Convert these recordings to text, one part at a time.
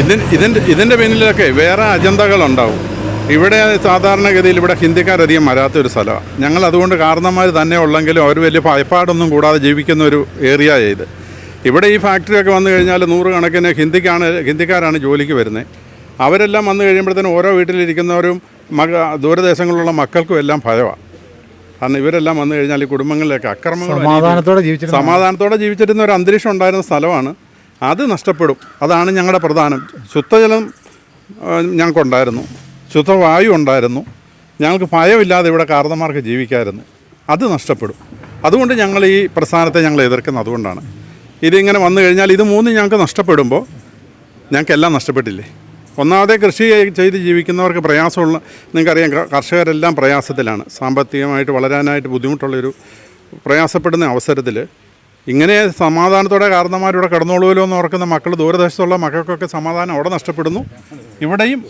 ഇതിൻ ഇതിന്റെ ഇതിന്റെ പിന്നിലൊക്കെ വേറെ അജണ്ടകളുണ്ടാവും. ഇവിടെ സാധാരണഗതിയിൽ ഇവിടെ ഹിന്ദിക്കാരധികം വരാത്തൊരു സ്ഥലമാണ് ഞങ്ങൾ അതുകൊണ്ട് കാരണന്മാർ തന്നെ ഉള്ളെങ്കിലും അവർ വലിയ ഭയപ്പാടൊന്നും കൂടാതെ ജീവിക്കുന്ന ഒരു ഏരിയ ഇത്. ഇവിടെ ഈ ഫാക്ടറിയൊക്കെ വന്നു കഴിഞ്ഞാൽ നൂറുകണക്കിന് ഹിന്ദിക്കാണ് ഹിന്ദിക്കാരാണ് ജോലിക്ക് വരുന്നത് അവരെല്ലാം വന്നു കഴിയുമ്പോഴത്തേനും ഓരോ വീട്ടിലിരിക്കുന്നവരും മക ദൂരദേശങ്ങളിലുള്ള മക്കൾക്കും എല്ലാം ഭയമാണ് കാരണം ഇവരെല്ലാം വന്നു കഴിഞ്ഞാൽ ഈ കുടുംബങ്ങളിലേക്ക് അക്രമങ്ങൾ സമാധാനത്തോടെ ജീവിച്ചിരുന്ന സമാധാനത്തോടെ ജീവിച്ചിരുന്ന ഒരു അന്തരീക്ഷം ഉണ്ടായിരുന്ന സ്ഥലമാണ്. അത് നഷ്ടപ്പെടും. അതാണ് ഞങ്ങളുടെ പ്രധാനം. ശുദ്ധജലം ഞങ്ങൾക്കുണ്ടായിരുന്നു. ശുദ്ധവായു ഉണ്ടായിരുന്നു. ഞങ്ങൾക്ക് ഭയമില്ലാതെ ഇവിടെ കാർന്നമാർക്ക് ജീവിക്കാമായിരുന്നു അത് നഷ്ടപ്പെടും. അതുകൊണ്ട് ഞങ്ങൾ ഈ പ്രസ്ഥാനത്തെ ഞങ്ങൾ എതിർക്കുന്നത് അതുകൊണ്ടാണ്. ഇതിങ്ങനെ വന്നു കഴിഞ്ഞാൽ ഇത് മൂന്ന് ഞങ്ങൾക്ക് നഷ്ടപ്പെടുമ്പോൾ ഞങ്ങൾക്കെല്ലാം നഷ്ടപ്പെട്ടില്ലേ? ഒന്നാമതെ കൃഷി ചെയ്ത് ജീവിക്കുന്നവർക്ക് പ്രയാസമുള്ള നിങ്ങൾക്കറിയാം കർഷകരെല്ലാം പ്രയാസത്തിലാണ്. സാമ്പത്തികമായിട്ട് വളരാനായിട്ട് ബുദ്ധിമുട്ടുള്ളൊരു പ്രയാസപ്പെടുന്ന അവസരത്തിൽ ഇങ്ങനെ സമാധാനത്തോടെ കാരണന്മാരിവിടെ കിടന്നോളുമല്ലോ എന്ന് ഓർക്കുന്ന മക്കൾ ദൂരദേശത്തുള്ള മക്കൾക്കൊക്കെ സമാധാനം അവിടെ നഷ്ടപ്പെടുന്നു. ഇവിടെയും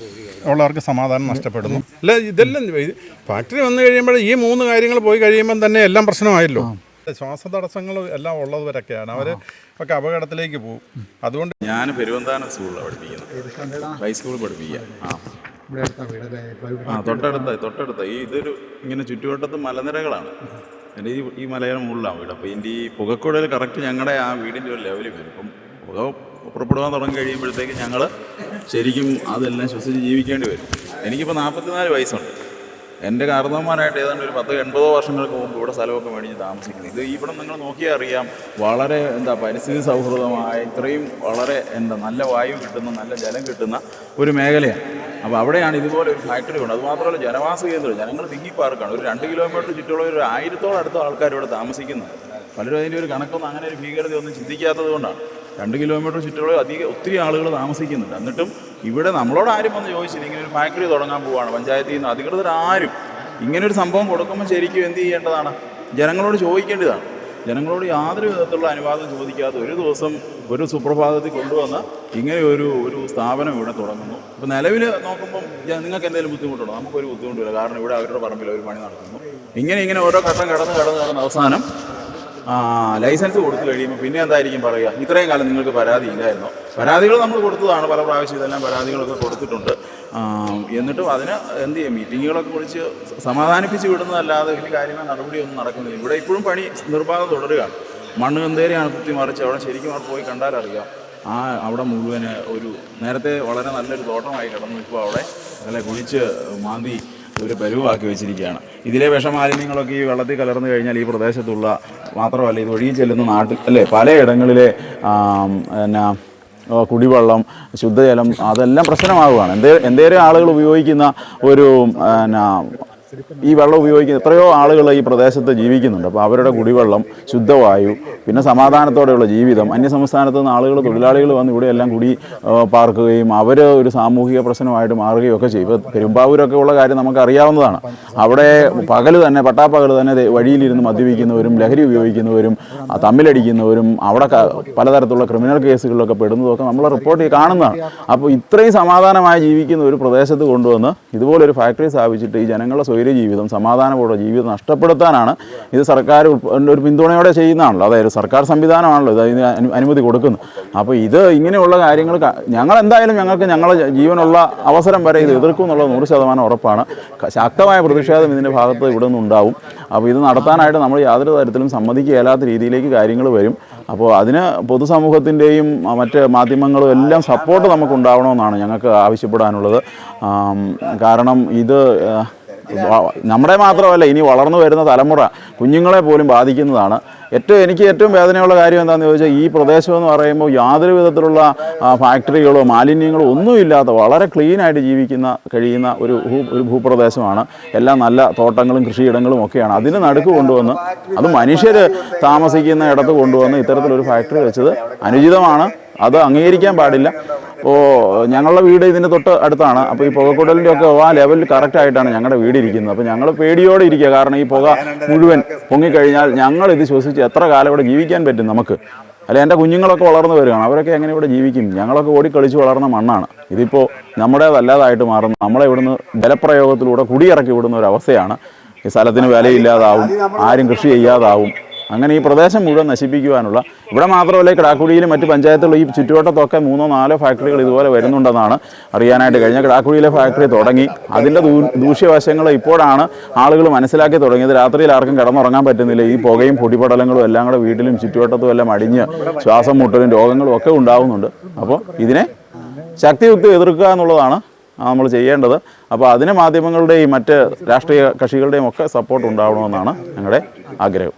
ഉള്ളവർക്ക് സമാധാനം നഷ്ടപ്പെടുന്നു. അല്ല ഇതെല്ലാം ഇത് ഫാക്ടറി വന്നു കഴിയുമ്പോൾ ഈ മൂന്ന് കാര്യങ്ങൾ പോയി കഴിയുമ്പം തന്നെ എല്ലാം പ്രശ്നമായല്ലോ. ശ്വാസതടസ്സങ്ങൾ എല്ലാം ഉള്ളവരൊക്കെയാണ്. അവർ ഒക്കെ അപകടത്തിലേക്ക് പോകും. അതുകൊണ്ട് ഞാൻ പെരുവന്താനം സ്കൂളിലാണ് പഠിപ്പിക്കുന്നത് ഹൈസ്കൂളിൽ പഠിപ്പിക്കുക ആ. ഇവിടെ അടുത്ത ആ തൊട്ടടുത്ത തൊട്ടടുത്ത ഈ ഇതൊരു ഇങ്ങനെ ചുറ്റുവട്ടത്ത് മലനിരകളാണ്. എന്റെ ഈ ഈ മലയുടെ മുകളിലാണ് വീട്. അപ്പോൾ ഇതിന്റെ ഈ പുകക്കുഴൽ കറക്റ്റ് ഞങ്ങളുടെ ആ വീടിന്റെ ഒരു ലെവലിൽ വരും. അപ്പം പുക പുറപ്പെടുവാൻ തുടങ്ങി കഴിയുമ്പോഴത്തേക്ക് ഞങ്ങൾ ശരിക്കും അതെല്ലാം ശ്വസിച്ച് ജീവിക്കേണ്ടി വരും. എനിക്കിപ്പോൾ നാൽപ്പത്തിനാല് വയസ്സുണ്ട്. എന്റെ കാരണവന്മാരായിട്ട് ഏതാണ്ട് ഒരു പത്ത് എൺപതോ വർഷങ്ങൾക്ക് മുമ്പ് ഇവിടെ സ്ഥലമൊക്കെ മേടിച്ച് താമസിക്കുന്നത്. ഇത് ഇവിടെ നിങ്ങൾ നോക്കിയാൽ അറിയാം വളരെ എന്താ പരിസ്ഥിതി സൗഹൃദമായ ഇത്രയും വളരെ എന്താ നല്ല വായു കിട്ടുന്ന നല്ല ജലം കിട്ടുന്ന ഒരു മേഖലയാണ്. അപ്പോൾ അവിടെയാണ് ഇതുപോലെ ഒരു ഫാക്ടറി ഉണ്ട് അതുമാത്രമല്ല ജനവാസ കേന്ദ്രം ജനങ്ങൾ തിങ്ങിപ്പാർക്കാണ് ഒരു രണ്ട് കിലോമീറ്റർ ചുറ്റുള്ള ഒരു ആയിരത്തോളം അടുത്ത ആൾക്കാർ ഇവിടെ താമസിക്കുന്നത്. പലരും അതിന്റെ ഒരു കണക്കൊന്നും അങ്ങനെ ഒരു ഭീകരതയൊന്നും ചിന്തിക്കാത്തത് കൊണ്ടാണ്. രണ്ട് കിലോമീറ്റർ ചുറ്റുള്ള അധികം ഒത്തിരി ആളുകൾ താമസിക്കുന്നുണ്ട്. എന്നിട്ടും ഇവിടെ നമ്മളോട് ആരും വന്ന് ചോദിച്ചില്ല. ഇങ്ങനെ ഒരു ഫാക്ടറി തുടങ്ങാൻ പോവാണ്. പഞ്ചായത്തിൽ നിന്ന് അധികൃതർ ആരും ഇങ്ങനെ ഒരു സംഭവം കൊടുക്കുമ്പോൾ ശരിക്കും എന്ത് ചെയ്യേണ്ടതാണ്? ജനങ്ങളോട് ചോദിക്കേണ്ടതാണ്. ജനങ്ങളോട് യാതൊരു വിധത്തിലുള്ള അനുവാദം ചോദിക്കാതെ ഒരു ദിവസം ഒരു സുപ്രഭാതത്തിൽ കൊണ്ടുവന്ന് ഇങ്ങനെ ഒരു ഒരു സ്ഥാപനം ഇവിടെ തുടങ്ങുന്നു. അപ്പോൾ നിലവിൽ നോക്കുമ്പം നിങ്ങൾക്ക് എന്തെങ്കിലും ബുദ്ധിമുട്ടുണ്ടോ? നമുക്കൊരു ബുദ്ധിമുട്ടില്ല കാരണം ഇവിടെ അവരുടെ പറമ്പിൽ ഒരു പണി നടക്കുന്നു. ഇങ്ങനെ ഇങ്ങനെ ഓരോ ഘട്ടം കടന്ന് കടന്ന് കടന്ന് അവസാനം ലൈസൻസ് കൊടുത്തു കഴിയുമ്പോൾ പിന്നെ എന്തായിരിക്കും പറയുക? ഇത്രയും കാലം നിങ്ങൾക്ക് പരാതി ഇല്ലായിരുന്നോ. പരാതികൾ നമ്മൾ കൊടുത്തതാണ്. പല പ്രാവശ്യം ഇതെല്ലാം പരാതികളൊക്കെ കൊടുത്തിട്ടുണ്ട്. എന്നിട്ടും അതിന് എന്ത് ചെയ്യും? മീറ്റിങ്ങുകളൊക്കെ വിളിച്ച് സമാധാനിപ്പിച്ച് വിടുന്നതല്ലാതെ വലിയ കാര്യങ്ങൾ നടപടിയൊന്നും നടക്കുന്നില്ല. ഇവിടെ ഇപ്പോഴും പണി നിർബാധം തുടരുകയാണ്. മണ്ണ് കന്തേരെയാണ് കുത്തി മറിച്ച്. അവിടെ ശരിക്കും അവിടെ പോയി കണ്ടാൽ അറിയാം. ആ അവിടെ മുഴുവൻ ഒരു നേരത്തെ വളരെ നല്ലൊരു തോട്ടമായി കിടന്നു. ഇപ്പോൾ അവിടെ അല്ലെ കുഴിച്ച് മാന്തി ഒരു പരുവാക്കി വെച്ചിരിക്കുകയാണ്. ഇതിലെ വിഷമാലിന്യങ്ങളൊക്കെ ഈ വെള്ളത്തിൽ കലർന്നു കഴിഞ്ഞാൽ ഈ പ്രദേശത്തുള്ള മാത്രമല്ല ഇത് ഒഴുകി ചെല്ലുന്ന നാട്ടിൽ അല്ലേ? പലയിടങ്ങളിലെ എന്നാ കുടിവെള്ളം ശുദ്ധജലം അതെല്ലാം പ്രശ്നമാവുകയാണ്. എന്തേ എന്തേലും ആളുകൾ ഉപയോഗിക്കുന്ന ഒരു എന്നാ ഈ വെള്ളം ഉപയോഗിക്കുന്ന എത്രയോ ആളുകൾ ഈ പ്രദേശത്ത് ജീവിക്കുന്നുണ്ട്. അപ്പോൾ അവരുടെ കുടിവെള്ളം ശുദ്ധവായു പിന്നെ സമാധാനത്തോടെയുള്ള ജീവിതം. അന്യസംസ്ഥാനത്ത് നിന്ന് ആളുകൾ തൊഴിലാളികൾ വന്ന് ഇവിടെ എല്ലാം കൂടി പാർക്കുകയും അവർ ഒരു സാമൂഹിക പ്രശ്നമായിട്ട് മാറുകയും ഒക്കെ ചെയ്യും. ഇപ്പോൾ പെരുമ്പാവൂരൊക്കെ ഉള്ള കാര്യം നമുക്ക് അറിയാവുന്നതാണ് അവിടെ പകൽ തന്നെ പട്ടാപ്പകൽ തന്നെ വഴിയിലിരുന്ന് മദ്യപിക്കുന്നവരും ലഹരി ഉപയോഗിക്കുന്നവരും തമ്മിലടിക്കുന്നവരും അവിടെ പലതരത്തിലുള്ള ക്രിമിനൽ കേസുകളിലൊക്കെ പെടുന്നതൊക്കെ നമ്മൾ റിപ്പോർട്ട് കാണുന്നതാണ്. അപ്പോൾ ഇത്രയും സമാധാനമായി ജീവിക്കുന്ന ഒരു പ്രദേശത്ത് കൊണ്ടുവന്ന് ഇതുപോലൊരു ഫാക്ടറി സ്ഥാപിച്ചിട്ട് ഈ ജനങ്ങളുടെ സ്വൈര്യ ജീവിതം സമാധാനപൂർവ ജീവിതം നഷ്ടപ്പെടുത്താനാണ് ഇത് സർക്കാർ ഒരു പിന്തുണയോടെ ചെയ്യുന്നതാണല്ലോ. അതായത് സർക്കാർ സംവിധാനമാണല്ലോ ഇത് അതിന് അനു- അനുമതി കൊടുക്കുന്നു. അപ്പോൾ ഇത് ഇങ്ങനെയുള്ള കാര്യങ്ങൾ ഞങ്ങൾ എന്തായാലും ഞങ്ങൾക്ക് ഞങ്ങളുടെ ജീവനുള്ള അവസരം വരെ ഇത് എതിർക്കും എന്നുള്ളത് നൂറ് ശതമാനം ഉറപ്പാണ്. ശക്തമായ പ്രതിഷേധം ഇതിന്റെ ഭാഗത്ത് ഇവിടെ നിന്നുണ്ടാവും അപ്പോൾ ഇത് നടത്താനായിട്ട് നമ്മൾ യാതൊരു തരത്തിലും സമ്മതിക്കുകയില്ലാത്ത രീതിയിലേക്ക് കാര്യങ്ങൾ വരും. അപ്പോൾ അതിന് പൊതുസമൂഹത്തിന്റെയും മറ്റ് മാധ്യമങ്ങളും എല്ലാം സപ്പോർട്ട് നമുക്ക് ഉണ്ടാവണമെന്നാണ് ഞങ്ങൾക്ക് ആവശ്യപ്പെടാനുള്ളത്. കാരണം ഇത് നമ്മുടെ മാത്രമല്ല ഇനി വളർന്നു വരുന്ന തലമുറ കുഞ്ഞുങ്ങളെ പോലും ബാധിക്കുന്നതാണ്. ഏറ്റവും എനിക്ക് ഏറ്റവും വേദനയുള്ള കാര്യം എന്താണെന്ന് ചോദിച്ചാൽ ഈ പ്രദേശം എന്ന് പറയുമ്പോൾ യാതൊരു വിധത്തിലുള്ള ഫാക്ടറികളോ മാലിന്യങ്ങളോ ഒന്നുമില്ലാത്ത വളരെ ക്ലീനായിട്ട് ജീവിക്കുന്ന കഴിയുന്ന ഒരു ഒരു ഭൂപ്രദേശമാണ്. എല്ലാം നല്ല തോട്ടങ്ങളും കൃഷിയിടങ്ങളും ഒക്കെയാണ്. അതിന് നടുക്ക് കൊണ്ടുവന്ന് അത് മനുഷ്യർ താമസിക്കുന്ന ഇടത്ത് കൊണ്ടുവന്ന് ഇത്തരത്തിലൊരു ഫാക്ടറി വെച്ചത് അനുചിതമാണ്. അത് അംഗീകരിക്കാൻ പാടില്ല. അപ്പോൾ ഞങ്ങളുടെ വീട് ഇതിന്റെ തൊട്ട് അടുത്താണ്. അപ്പോൾ ഈ പുകക്കുടലിന്റെ ഒക്കെ ആ ലെവലിൽ കറക്റ്റ് ആയിട്ടാണ് ഞങ്ങളുടെ വീട് ഇരിക്കുന്നത്. അപ്പോൾ ഞങ്ങൾ പേടിയോടെ ഇരിക്കുക. കാരണം ഈ പുക മുഴുവൻ പൊങ്ങിക്കഴിഞ്ഞാൽ ഞങ്ങൾ ഇത് ശ്വസിച്ച് എത്ര കാലം ഇവിടെ ജീവിക്കാൻ പറ്റും നമുക്ക്? അല്ല എന്റെ കുഞ്ഞുങ്ങളൊക്കെ വളർന്നു വരികയാണ് അവരൊക്കെ എങ്ങനെ ഇവിടെ ജീവിക്കും? ഞങ്ങളൊക്കെ ഓടി കളിച്ച് വളർന്ന മണ്ണാണ്. ഇതിപ്പോൾ നമ്മുടേതല്ലാതായിട്ട് മാറുന്നു. നമ്മളെ ഇവിടുന്ന് ബലപ്രയോഗത്തിലൂടെ കുടിയിറക്കി വിടുന്ന ഒരു അവസ്ഥയാണ്. ഈ സ്ഥലത്തിന് വിലയില്ലാതാവും. ആരും കൃഷി ചെയ്യാതാവും. അങ്ങനെ ഈ പ്രദേശം മുഴുവൻ നശിപ്പിക്കുവാനുള്ള ഇവിടെ മാത്രമല്ല കിടാക്കുഴിയിലും മറ്റ് പഞ്ചായത്തുള്ള ഈ ചുറ്റുവട്ടത്തൊക്കെ മൂന്നോ നാലോ ഫാക്ടറികൾ ഇതുപോലെ വരുന്നുണ്ടെന്നാണ് അറിയാനായിട്ട് കഴിഞ്ഞ കിടാക്കുടിയിലെ ഫാക്ടറി തുടങ്ങി. അതിന്റെ ദൂഷ്യവശങ്ങൾ ഇപ്പോഴാണ് ആളുകൾ മനസ്സിലാക്കി തുടങ്ങിയത്. രാത്രിയിൽ ആർക്കും കിടന്നുറങ്ങാൻ പറ്റുന്നില്ല. ഈ പുകയും പൊടിപടലങ്ങളും എല്ലാം കൂടെ വീട്ടിലും ചുറ്റുവട്ടത്തും എല്ലാം അടിഞ്ഞ് ശ്വാസം മുട്ടലും രോഗങ്ങളും ഒക്കെ ഉണ്ടാകുന്നുണ്ട് അപ്പോൾ ഇതിനെ ശക്തിയുക്തി എതിർക്കുക എന്നുള്ളതാണ് നമ്മൾ ചെയ്യേണ്ടത്. അപ്പോൾ അതിന് മാധ്യമങ്ങളുടെയും മറ്റ് രാഷ്ട്രീയ കക്ഷികളുടെയും ഒക്കെ സപ്പോർട്ട് ഉണ്ടാവണമെന്നാണ് ഞങ്ങളുടെ ആഗ്രഹം.